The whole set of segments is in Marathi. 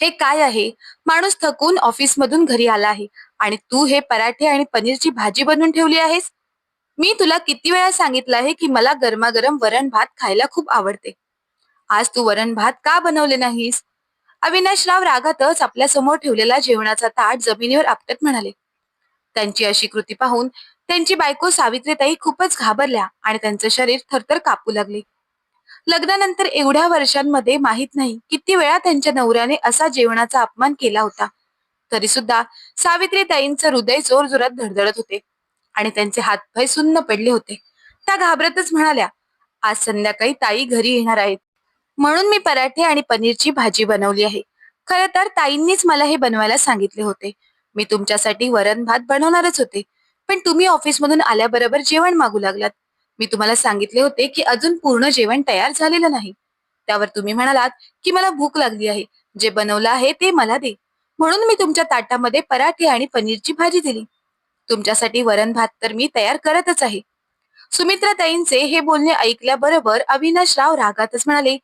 हे काय आहे? माणूस थकून ऑफिसमधून घरी आला आहे. आणि तू हे पराठे आणि पनीरची भाजी बनवून ठेवली आहेस? मी तुला किती वेळा सांगितलं आहे की मला गरमागरम वरण भात खायला खूप आवडते. आज तू वरण भात का बनवले नाहीस? अविनाशराव रागातच आपल्यासमोर ठेवलेला जेवणाचा ताट जमिनीवर आपटत म्हणाले. त्यांची अशी कृती पाहून त्यांची बायको सावित्रीताई खूपच घाबरल्या आणि त्यांचं शरीर थरथर कापू लागले. लग्नानंतर एवढ्या वर्षांमध्ये माहीत नाही किती वेळा त्यांच्या नवऱ्याने असा जेवणाचा अपमान केला होता. तरी सुद्धा सावित्रीताईंचं हृदय जोर जोरात धडधडत होते आणि त्यांचे हातपाय सुन्न पडले होते. त्या घाबरतच म्हणाल्या आज संध्याकाळी ताई घरी येणार आहेत. म्हणून मी पराठे आणि पनीरची भाजी बनवली आहे. खर तर ताईंनीच मला हे बनवायला सांगितले होते. मी तुमच्यासाठी वरण भात बनवणारच होते. पण तुम्ही ऑफिसमधून आल्याबरोबर जेवण मागू लागलात. मी तुम्हाला सांगितले होते की अजून पूर्ण जेवण तयार झालेलं नाही. त्यावर तुम्ही म्हणालात की मला भूक लागली आहे. जे बनवलं आहे ते मला दे. म्हणून मी तुमच्या ताटामध्ये पराठे आणि पनीरची भाजी दिली. तुमच्यासाठी वरण भात तर मी तयार करतच आहे. सुमित्रा ताईंचे हे बोलणे ऐकल्याबरोबर अविनाशराव रागातच म्हणाले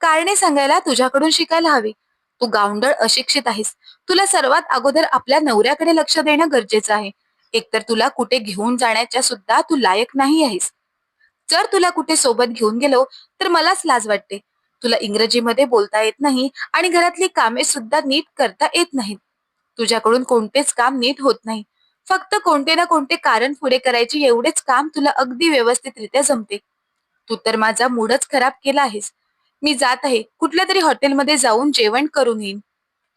कारणे सांगायला तुझ्याकडून शिकायला हवे. तू गावंडळ अशिक्षित आहेस. तुला सर्वात अगोदर आपल्या नवऱ्याकडे लक्ष देणं गरजेचं आहे. एकतर तुला कुठे घेऊन जाण्याच्या सुद्धा तू लायक नाही आहेस. जर तुला कुठे सोबत घेऊन गेलो तर मलाच लाज वाटते. तुला इंग्रजीमध्ये बोलता येत नाही आणि घरातली कामे सुद्धा नीट करता येत नाहीत. तुझ्याकडून कोणतेच काम नीट होत नाही. फक्त कोणते ना कोणते कारण पुढे करायचे एवढेच काम तुला अगदी व्यवस्थितरित्या जमते. तू तर माझा मूडच खराब केला आहेस. मी जात आहे कुठल्या तरी हॉटेलमध्ये जाऊन जेवण करून येईन.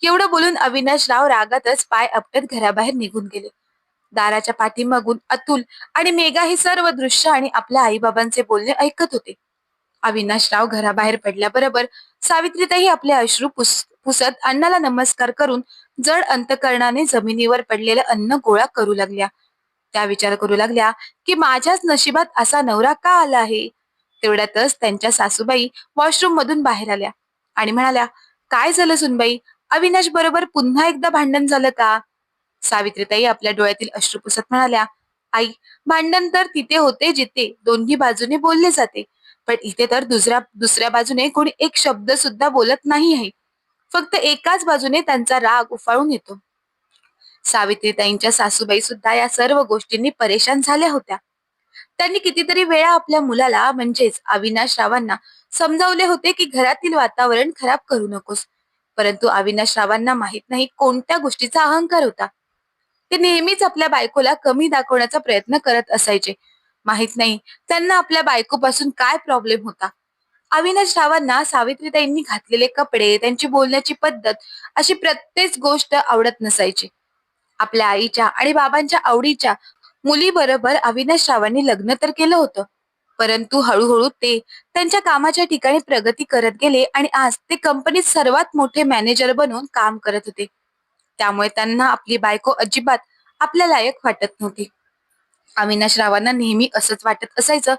एवढं बोलून अविनाशराव रागातच पाय आपटत घराबाहेर निघून गेले. दाराच्या पाठीमागून अतुल आणि मेघा हे सर्व दृश्य आणि आपल्या आईबाबांचे बोलणे ऐकत होते. अविनाशराव घराबाहेर पडल्याबरोबर सावित्रीताई आपले अश्रू पुस पुसत अण्णाला नमस्कार करून जड अंतकरणाने जमिनीवर पडलेलं अन्न गोळा करू लागल्या. त्या विचार करू लागल्या की माझ्याच नशिबात असा नवरा का आला आहे? तेवढ्यातच त्यांच्या सासूबाई वॉशरूम मधून बाहेर आल्या आणि म्हणाल्या काय झालं सुनबाई? अविनाश बरोबर पुन्हा एकदा भांडण झालं का? सावित्रीताई आपल्या डोळ्यातील अश्रू पुसत म्हणाल्या आई भांडण तर तिथे होते जिथे दोन्ही बाजूने बोलले जाते. पण इथे तर दुसऱ्या दुसऱ्या बाजूने कोणी एक शब्द सुद्धा बोलत नाही आहे. फक्त एकाच बाजूने त्यांचा राग उफाळून येतो. सावित्रीताईंच्या सासूबाई सुद्धा या सर्व गोष्टींनी परेशान झाल्या होत्या. त्यांनी कितीतरी वेळा आपल्या मुलाला म्हणजेच अविनाश रावांना समजावले होते की घरातील वातावरण खराब करू नकोस. परंतु अविनाश रावांना माहीत नाही कोणत्या गोष्टीचा अहंकार होता. ते नेहमीच आपल्या बायकोला कमी दाखवण्याचा प्रयत्न करत असायचे. माहीत नाही त्यांना आपल्या बायकोपासून काय प्रॉब्लेम होता? अविनाश रावांना सावित्रीताईंनी घातलेले कपडे त्यांची बोलण्याची पद्धत अशी प्रत्येक गोष्ट आवडत नसायची. आपल्या आईच्या आणि बाबांच्या आवडीच्या मुलीबरोबर अविनाश रावांनी लग्न तर केलं होतं परंतु हळूहळू ते त्यांच्या कामाच्या ठिकाणी प्रगती करत गेले आणि आज ते कंपनीत सर्वात मोठे मॅनेजर बनून काम करत होते. त्यामुळे त्यांना आपली बायको अजिबात आपल्या लायक वाटत नव्हती. अविनाश रावांना नेहमी असंच वाटत असायचं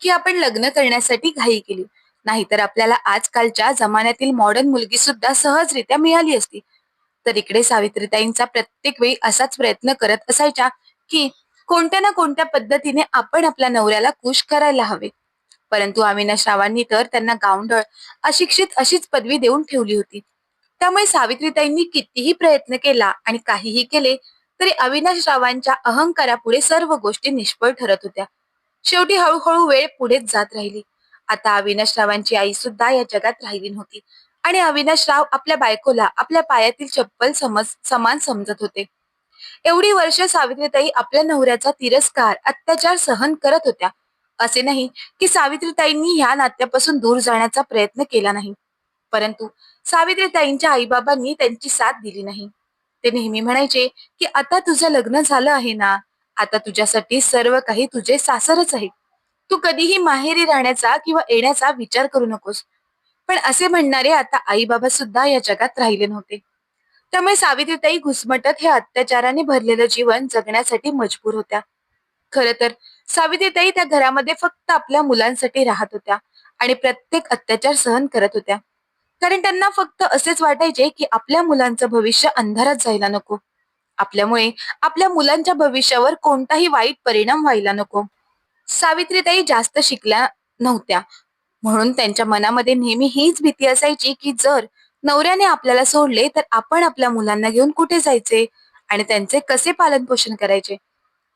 की आपण लग्न करण्यासाठी घाई केली. नाहीतर आपल्याला आजकालच्या जमान्यातील मॉडर्न मुलगी सुद्धा सहजरित्या मिळाली असती. तर इकडे सावित्रीताईंचा प्रत्येक वेळी असाच प्रयत्न करत असायच्या की कोणत्या ना कोणत्या पद्धतीने आपण आपल्या नवऱ्याला खुश करायला हवे. परंतु अविनाश रावांनी तर त्यांना गावंढळ अशिक्षित अशीच पदवी देऊन ठेवली होती. त्यामुळे सावित्रीताईंनी कितीही प्रयत्न केला आणि काहीही केले तरी अविनाश रावांच्या अहंकारापुढे सर्व गोष्टी निष्फळ ठरत होत्या. शेवटी हळूहळू वेळ पुढेच जात राहिली. आता अविनाश रावांची आई सुद्धा या जगात राहिली नव्हती आणि अविनाश राव आपल्या बायकोला आपल्या पायातील चप्पल समज समान समजत होते. एवढी वर्ष सावित्रीताई आपल्या नवऱ्याचा तिरस्कार अत्याचार सहन करत होत्या. असे नाही की सावित्रीताईंनी ह्या नात्यापासून दूर जाण्याचा प्रयत्न केला नाही. परंतु सावित्रीताईंच्या आईबाबांनी त्यांची साथ दिली नाही. ते नेहमी म्हणायचे की आता तुझं लग्न झालं आहे ना? आता तुझ्यासाठी सर्व काही तुझे सासरच आहे तू कधीही माहेरी राहण्याचा किंवा येण्याचा विचार करू नकोस. पण असे म्हणणारे आता आई बाबा सुद्धा या जगात राहिले नव्हते. त्यामुळे सावित्रीताई घुसमटत हे अत्याचाराने भरलेलं जीवन जगण्यासाठी मजबूर होत्या. खर तर सावित्रीताई त्या घरामध्ये फक्त आपल्या मुलांसाठी राहत होत्या आणि प्रत्येक अत्याचार सहन करत होत्या. कारण त्यांना फक्त असेच वाटायचे की आपल्या मुलांचं भविष्य अंधारात जायला नको. आपल्यामुळे आपल्या मुलांच्या भविष्यावर कोणताही वाईट परिणाम व्हायला नको. सावित्रीताई जास्त शिकल्या नव्हत्या. म्हणून त्यांच्या मनामध्ये नेहमी हीच भीती असायची की जर नवऱ्याने आपल्याला सोडले तर आपण आपल्या मुलांना घेऊन कुठे जायचे आणि त्यांचे कसे पालन पोषण करायचे?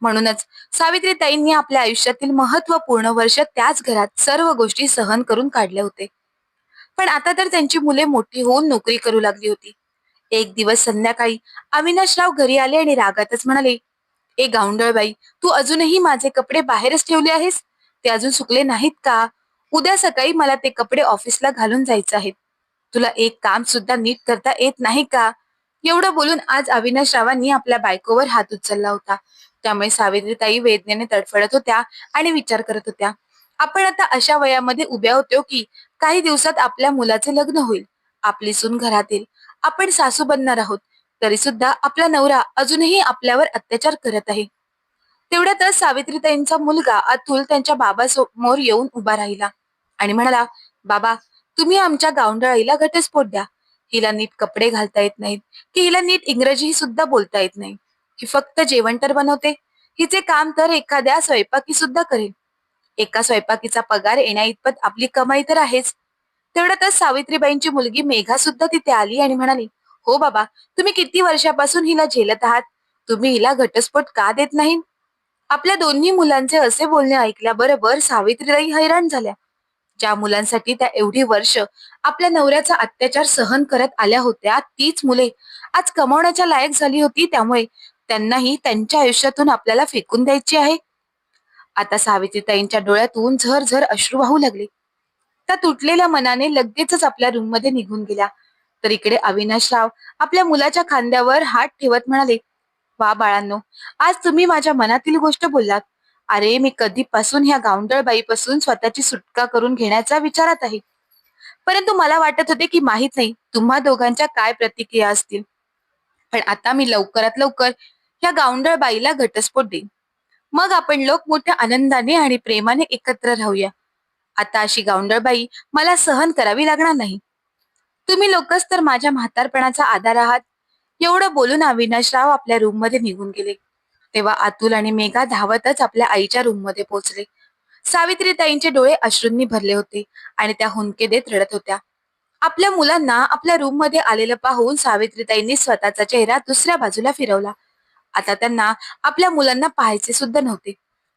म्हणूनच सावित्रीताईंनी आपल्या आयुष्यातील महत्त्वपूर्ण वर्ष त्याच घरात सर्व गोष्टी सहन करून काढले होते. पण आता तर त्यांची मुले मोठी होऊन नोकरी करू लागली होती. एक दिवस संध्याकाळी अविनाशराव घरी आले आणि रागातच म्हणाले ए गावंडळबाई तू अजूनही माझे कपडे बाहेरच ठेवले आहेस? ते अजून सुकले नाहीत का? उद्या सकाळी मला ते कपडे ऑफिसला घालून जायचे आहेत तुला एक काम सुद्धा नीट करता येत नाही का एवढं बोलून आज अविनाशरावांनी आपल्या बायकोवर हात उचलला होता. त्यामुळे सावित्रीताई वेदनेने तडफडत होत्या आणि विचार करत होत्या. आपण आता अशा वयामध्ये उभ्या होतो की काही दिवसात आपल्या मुलाचे लग्न होईल. आपली सून घरातील आपण सासू बनणार आहोत. तरी सुद्धा आपला नवरा अजूनही आपल्यावर अत्याचार करत आहे. तेवढ्यातच सावित्रीताईंचा मुलगा अतुल त्यांच्या बाबासमोर येऊन उभा राहिला आणि म्हणाला बाबा तुम्ही आमच्या गावंडळाईला घटस्फोट द्या. हिला नीट कपडे घालता येत नाहीत. की हिला नीट इंग्रजी सुद्धा बोलता येत नाही. ही फक्त जेवण तर बनवते. हिचे काम तर एखाद्या स्वयंपाकी सुद्धा करेल. एका स्वयंपाकीचा पगार येण्या इतपत आपली कमाई तर आहेच. तेवढ्यातच सावित्रीबाईंची मुलगी मेघा सुद्धा तिथे आली आणि म्हणाली हो बाबा तुम्ही किती वर्षापासून हिला झेलत आहात? तुम्ही हिला घटस्फोट का देत नाही? आपल्या दोन्ही मुलांचे असे बोलणे ऐकल्याबरोबर सावित्रीबाई हैराण झाल्या. ज्या मुलांसाठी त्या एवढी वर्ष आपल्या नवऱ्याचा अत्याचार सहन करत आल्या होत्या तीच मुले आज कमावण्याच्या लायक झाली होती त्यामुळे त्यांनाही त्यांच्या आयुष्यातून आपल्याला फेकून द्यायची आहे. आता सावित्रीताईंच्या डोळ्यातून झरझर अश्रू वाहू लागले. त्या तुटलेल्या मनाने लगेचच आपल्या रूममध्ये निघून गेल्या. तर इकडे अविनाश राव आपल्या मुलाच्या खांद्यावर हात ठेवत म्हणाले वा बाळांनो आज तुम्ही माझ्या मनातील गोष्ट बोललात. अरे मी कधीपासून ह्या गावंडळबाईपासून स्वतःची सुटका करून घेण्याचा विचारात आहे. परंतु मला वाटत होते की माहीत नाही तुम्हा दोघांच्या काय प्रतिक्रिया असतील. पण आता मी लवकरात लवकर ह्या गावंडळ बाईला घटस्फोट देईन. मग आपण लोक मोठ्या आनंदाने आणि प्रेमाने एकत्र राहूया. आता अशी गावंडळबाई मला सहन करावी लागणार नाही. तुम्ही लोकच तर माझ्या म्हातारपणाचा आधार आहात. एवढं बोलून अविनाशराव आपल्या रूममध्ये निघून गेले. तेव्हा अतुल आणि मेघा धावतच आपल्या आईच्या रूममध्ये पोहोचले. सावित्रीताईंचे डोळे अश्रूंनी भरले होते आणि त्या हुंके देत रडत होत्या. आपल्या मुलांना आपल्या रूममध्ये आलेलं पाहून सावित्रीताईंनी स्वतःचा चेहरा दुसऱ्या बाजूला फिरवला. आता त्यांना आपल्या मुलांना पाहायचे सुद्धा नव्हते.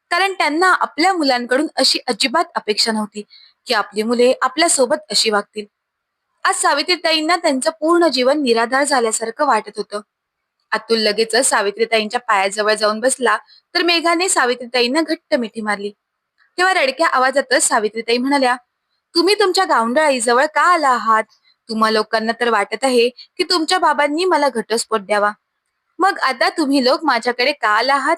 कारण त्यांना आपल्या मुलांकडून अशी अजिबात अपेक्षा नव्हती की आपली मुले आपल्यासोबत अशी वागतील. आज सावित्रीताईंना त्यांचं पूर्ण जीवन निराधार झाल्यासारखं वाटत होतं. अतुल लगेच सावित्रीताईंच्या पायाजवळ जाऊन बसला तर मेघाने सावित्रीताईंना घट्ट मिठी मारली. तेव्हा रडक्या आवाजातच सावित्रीताई म्हणाल्या तुम्ही तुमच्या गावंडळाईजवळ का आला आहात? तुम्हा लोकांना तर वाटत आहे की तुमच्या बाबांनी मला घटस्फोट द्यावा. मग आता तुम्ही लोक माझ्याकडे का आला आहात?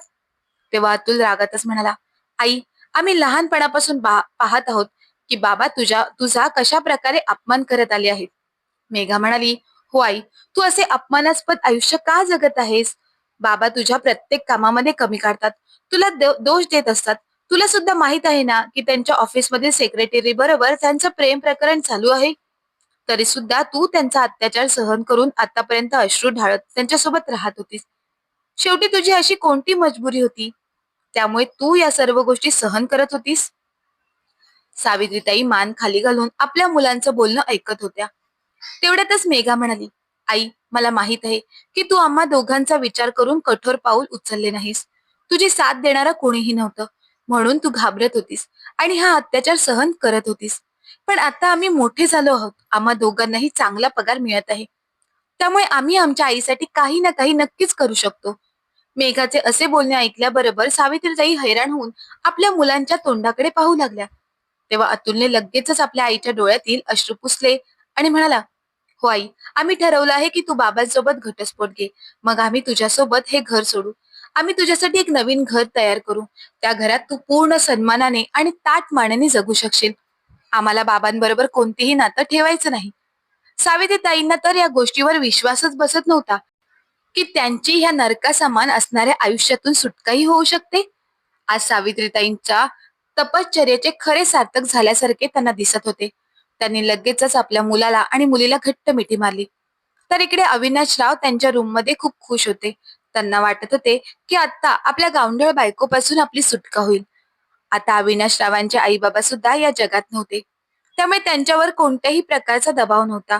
तेव्हा अतुल रागातच म्हणाला आई आम्ही लहानपणापासून पाहत आहोत की बाबा तुझ्या तुझा कशा प्रकारे अपमान करत आले आहेत. मेघा म्हणाली हो आई तू असे अपमानास्पद आयुष्य का जगत आहेस? बाबा तुझ्या प्रत्येक कामामध्ये कमी काढतात. तुला दोष देत असतात. तुला सुद्धा माहीत आहे ना की त्यांच्या ऑफिसमध्ये सेक्रेटरी बरोबर त्यांचं प्रेम प्रकरण चालू आहे? तरी सुद्धा तू त्यांचा अत्याचार सहन करून आतापर्यंत अश्रू ढाळत त्यांच्यासोबत राहत होतीस. शेवटी तुझी अशी कोणती मजबुरी होती? त्यामुळे तू या सर्व गोष्टी सहन करत होतीस? सावित्रीताई मान खाली घालून आपल्या मुलांचं बोलणं ऐकत होत्या. तेवढ्यातच मेघा म्हणाली आई मला माहीत आहे की तू आम्हा दोघांचा विचार करून कठोर पाऊल उचलले नाहीस. तुझी साथ देणारा कोणीही नव्हतं. म्हणून तू घाबरत होतीस आणि हा अत्याचार सहन करत होतीस. पण आता आम्ही मोठे झालो आहोत. आम्हा दोघांनाही चांगला पगार मिळत आहे. त्यामुळे आम्ही आमच्या आईसाठी काही ना काही नक्कीच करू शकतो. मेघाचे असे बोलणे ऐकल्याबरोबर सावित्रीताई हैराण होऊन आपल्या मुलांच्या तोंडाकडे पाहू लागल्या. तेव्हा अतुलने लगेचच आपल्या आईच्या डोळ्यातील अश्रू पुसले आणि म्हणाला हो आई आम्ही ठरवलं आहे की तू बाबांसोबत घटस्फोट घे. मग आम्ही तुझ्यासोबत हे घर सोडू. आम्ही तुझ्यासाठी एक नवीन घर तयार करू. त्या घरात तू पूर्ण सन्मानाने आणि ताट मानाने जगू शकशील. आम्हाला बाबांबरोबर कोणतेही नातं ठेवायचं नाही. सावित्रीताईंना तर या गोष्टीवर विश्वासच बसत नव्हता. की त्यांची ह्या नरकासमान असणाऱ्या आयुष्यातून सुटकाही होऊ शकते? आज सावित्रीताईंच्या तपश्चर्याचे खरे सार्थक झाल्यासारखे त्यांना दिसत होते. त्यांनी लगेचच आपल्या मुलाला आणि मुलीला घट्ट मिठी मारली. तर इकडे अविनाशराव त्यांच्या रूममध्ये खूप खुश होते. त्यांना वाटत होते की आता आपल्या गावंढळ बायकोपासून आपली सुटका होईल. आता अविनाशरावांचे आई बाबा सुद्धा या जगात नव्हते. त्यामुळे त्यांच्यावर कोणत्याही प्रकारचा दबाव नव्हता.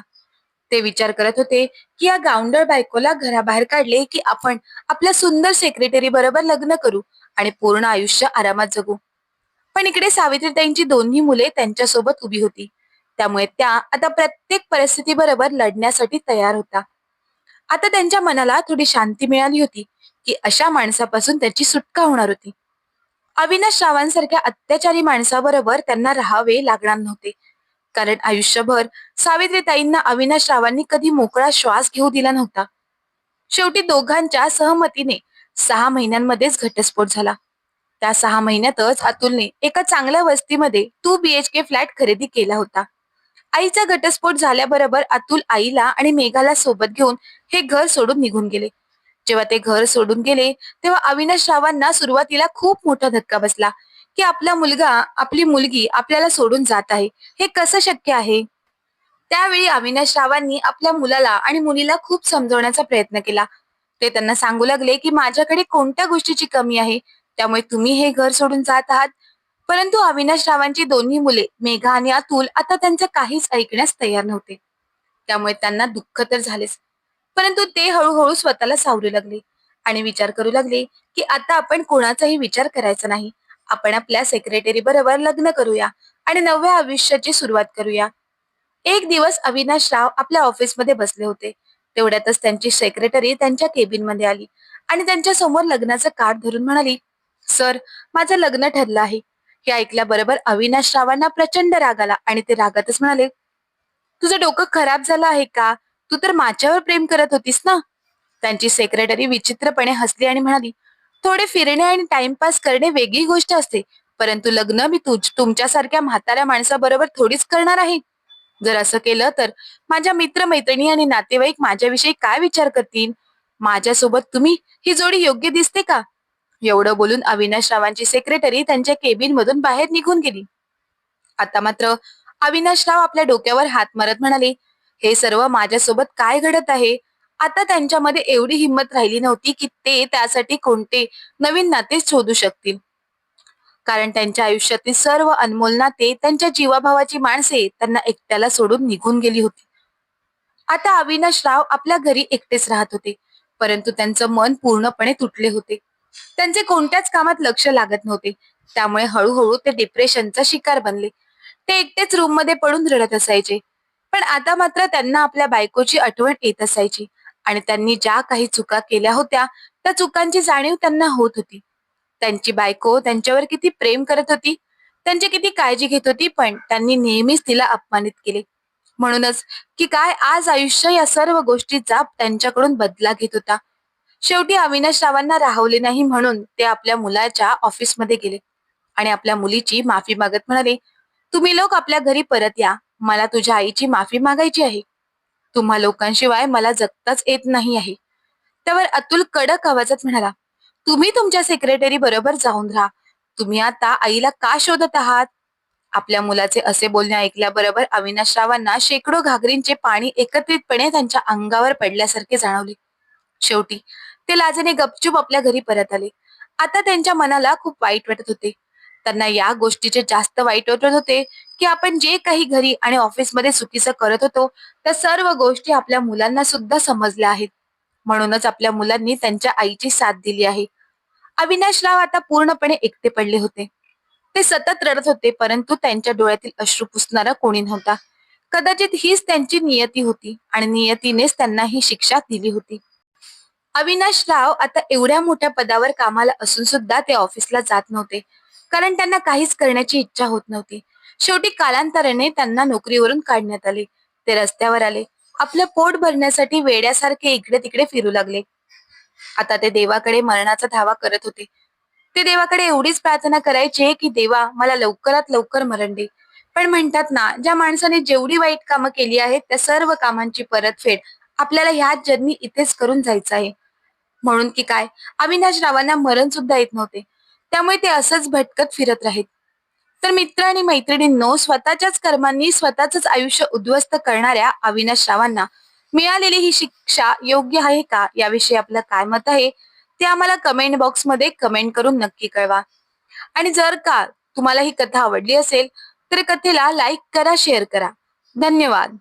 ते विचार करत होते की या गावंडळ बायकोला घराबाहेर काढले की आपण आपल्या सुंदर सेक्रेटरी बरोबर लग्न करू आणि पूर्ण आयुष्य आरामात जगू. पण इकडे सावित्रीताईंची दोन्ही मुले त्यांच्यासोबत उभी होती. त्यामुळे त्या आता प्रत्येक परिस्थिती बरोबर लढण्यासाठी तयार होता. आता त्यांच्या मनाला थोडी शांती मिळाली होती की अशा माणसापासून त्याची सुटका होणार होती. अविनाश रावांसारख्या अत्याचारी माणसाबरोबर त्यांना राहावे लागणार नव्हते. कारण आयुष्यभर सावित्रीताईंना अविनाश रावांनी कधी मोकळा श्वास घेऊ दिला नव्हता. शेवटी दोघांच्या सहमतीने सहा महिन्यांमध्येच घटस्फोट झाला. त्या सहा महिन्यातच अतुलने एका चांगल्या वस्तीमध्ये टू बीएचके फ्लॅट खरेदी केला होता. आईचा घटस्फोट झाल्याबरोबर अतुल आईला आणि मेघाला सोबत घेऊन हे घर सोडून निघून गेले. जेव्हा ते घर सोडून गेले तेव्हा अविनाश रावांना सुरुवातीला खूप मोठा धक्का बसला की आपला मुलगा आपली मुलगी आपल्याला सोडून जात आहे. हे कसं शक्य आहे? त्यावेळी अविनाश रावांनी आपल्या मुलाला आणि मुलीला खूप समजवण्याचा प्रयत्न केला. ते त्यांना सांगू लागले की माझ्याकडे कोणत्या गोष्टीची कमी आहे? त्यामुळे तुम्ही हे घर सोडून जात आहात. परंतु अविनाश रावांची दोन्ही मुले मेघा आणि अतुल आता त्यांचं काहीच ऐकण्यास तयार नव्हते. त्यामुळे त्यांना दुःख तर झालेच. परंतु ते हळूहळू स्वतःला सावरू लागले आणि विचार करू लागले की आता आपण कोणाचाही विचार करायचा नाही. आपण आपल्या सेक्रेटरी बरोबर लग्न करूया आणि नव्या आयुष्याची सुरुवात करूया. एक दिवस अविनाश राव आपल्या ऑफिसमध्ये बसले होते. तेवढ्यातच त्यांची सेक्रेटरी त्यांच्या केबिनमध्ये आली आणि त्यांच्यासमोर लग्नाचं कार्ड धरून म्हणाली सर माझं लग्न ठरलं आहे. हे ऐकल्याबरोबर अविनाश रावांना प्रचंड राग आला आणि ते रागातच म्हणाले तुझं डोकं खराब झालं आहे का? तू तर माझ्यावर प्रेम करत होतीस ना? त्यांची सेक्रेटरी विचित्रपणे हसली आणि म्हणाली थोडे फिरणे आणि टाइमपास करणे वेगळी गोष्ट असते परंतु लग्न मी तुझ तुमच्यासारख्या म्हाताऱ्या माणसाबरोबर थोडीच करणार आहे. जर असं केलं तर माझ्या मित्रमैत्रिणी आणि नातेवाईक माझ्याविषयी काय विचार करतील? माझ्यासोबत तुम्ही ही जोडी योग्य दिसते का? एवढं बोलून अविनाश रावांची सेक्रेटरी त्यांच्या केबिन मधून बाहेर निघून गेली. आता मात्र अविनाश राव आपल्या डोक्यावर हात मारत म्हणाले हे सर्व माझ्यासोबत काय घडत आहे? आता त्यांच्यामध्ये एवढी हिंमत राहिली नव्हती की ते त्यासाठी कोणते नवीन नाते शोधू शकतील. कारण त्यांच्या आयुष्यातील सर्व अनमोल नाते त्यांच्या जीवाभावाची माणसे त्यांना एकट्याला सोडून निघून गेली होती. आता अविनाश राव आपल्या घरी एकटेच राहत होते परंतु त्यांचं मन पूर्णपणे तुटले होते. त्यांचे कोणत्याच कामात लक्ष लागत नव्हते त्यामुळे हळूहळू ते डिप्रेशनचा शिकार बनले. ते एकटेच रूममध्ये पडून रडत असायचे. पण आता मात्र त्यांना आपल्या बायकोची आठवण येत असायची. आणि त्यांनी ज्या काही चुका केल्या होत्या त्या चुकांची जाणीव त्यांना होत होती. त्यांची बायको त्यांच्यावर किती प्रेम करत होती त्यांची किती काळजी घेत होती पण त्यांनी नेहमीच तिला अपमानित केले. म्हणूनच की काय आज आयुष्य या सर्व गोष्टीचा त्यांच्याकडून बदला घेत होता. शेवटी अविनाश रावांना राहवले नाही म्हणून ते आपल्या मुलाच्या ऑफिसमध्ये गेले. आणि आपल्या मुलीची माफी मागत म्हणाले तुम्ही लोक आपल्या घरी परत या. मला तुझ्या आईची माफी मागायची आहे. तुम्हा लोकांशिवाय मला जगताच येत नाही आहे. त्यावर अतुल कडक आवाजात म्हणाला तुम्ही तुमच्या सेक्रेटरी बरोबर जाऊन राहा. तुम्ही आता आईला का शोधत आहात? आपल्या मुलाचे असे बोलणे ऐकल्याबरोबर अविनाशरावांना शेकडो घागरींचे पाणी एकत्रितपणे त्यांच्या अंगावर पडल्यासारखे जाणवले. शेवटी ते लाजेने गपचूप आपल्या घरी परत आले. आता त्यांच्या मनाला खूप वाईट वाटत होते. त्यांना या गोष्टीचे जास्त वाईट वाटत होते की आपण जे काही घरी आणि ऑफिसमध्ये चुकीचं करत होतो त्या सर्व गोष्टी आपल्या मुलांना सुद्धा समजल्या आहेत. म्हणूनच आपल्या मुलांनी त्यांच्या आईची साथ दिली आहे. अविनाश राव आता पूर्णपणे एकटे पडले होते. ते सतत रडत होते परंतु त्यांच्या डोळ्यातील अश्रू पुसणारा कोणी नव्हता. कदाचित हीच त्यांची नियती होती आणि नियतीनेच त्यांना ही शिक्षा दिली होती. अविनाश राव आता एवढ्या मोठ्या पदावर कामाला असून सुद्धा ते ऑफिसला जात नव्हते कारण त्यांना काहीच करण्याची इच्छा होत नव्हती. शेवटी कालांतराने त्यांना नोकरीवरून काढण्यात आले. ते रस्त्यावर आले. आपलं पोट भरण्यासाठी वेड्यासारखे इकडे तिकडे फिरू लागले. आता ते देवाकडे मरणाचा धावा करत होते. ते देवाकडे एवढीच प्रार्थना करायचे की देवा मला लवकरात लवकर मरण दे. पण म्हणतात ना ज्या माणसाने जेवढी वाईट कामं केली आहेत त्या सर्व कामांची परतफेड आपल्याला ह्याच जन्मी इथेच करून जायचं आहे. म्हणून की काय? अविनाश रावांना मरण सुद्धा येत नव्हते. त्यामुळे ते असंच भटकत फिरत राहीत. तर मित्र आणि मैत्रिणींनो स्वतःच्याच कर्मांनी स्वतःच आयुष्य उद्ध्वस्त करणाऱ्या अविनाश रावांना मिळालेली ही शिक्षा योग्य आहे का? याविषयी आपलं काय मत आहे? ते आम्हाला कमेंट बॉक्समध्ये कमेंट करून नक्की कळवा. आणि जर का तुम्हाला ही कथा आवडली असेल तर कथेला लाईक करा शेअर करा. धन्यवाद.